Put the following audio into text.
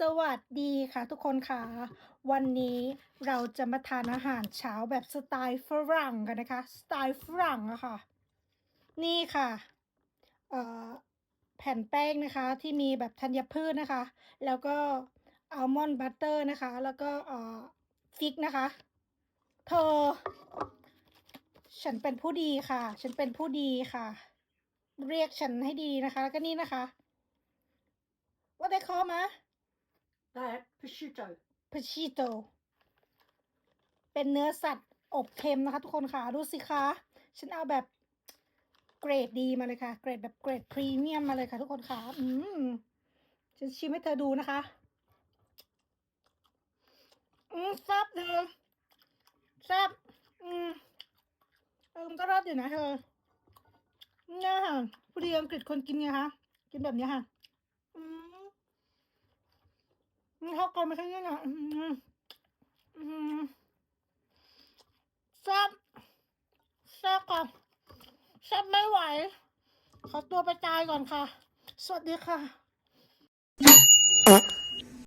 สวัสดีค่ะทุกคนค่ะ วันนี้เราจะมาทานอาหารเช้าแบบสไตล์ฝรั่งกันนะคะ สไตล์ฝรั่งอะค่ะ นี่ค่ะแผ่นแป้งนะคะที่มีแบบธัญพืชนะคะ แล้วก็อัลมอนด์บัตเตอร์นะคะ แล้วก็ฟิกนะคะ เธอ ฉันเป็นผู้ดีค่ะ ฉันเป็นผู้ดีค่ะ เรียกฉันให้ดีนะคะ แล้วก็นี่นะคะว่าได้คอมา That prosciutto. พ c ชิโตเป็นเนื้อสัตว์อบเค็มนะคะ ทุกคนค่ะ ดูสิคะ ฉันเอาแบบเกรดดีมาเลยค่ะ เกรดแบบเกรดพรีเมียมมาเลยค่ะ ทุกคนค่ะ อืมฉันชิมให้เธอดูนะคะ อืมแซ่บเธอแซ่บอืมเออมันก็รอดอยู่นะเธอเนี่ยค่ะผู้ดีอังกฤษคนกินไงคะ กินแบบนี้ค่ะ อืม นี่เขากันไม่ใช่เนี่ยนะแซ่บแซ่บก่อนแซ่บไม่ไหว ขอตัวไปตายก่อนค่ะ สวัสดีค่ะ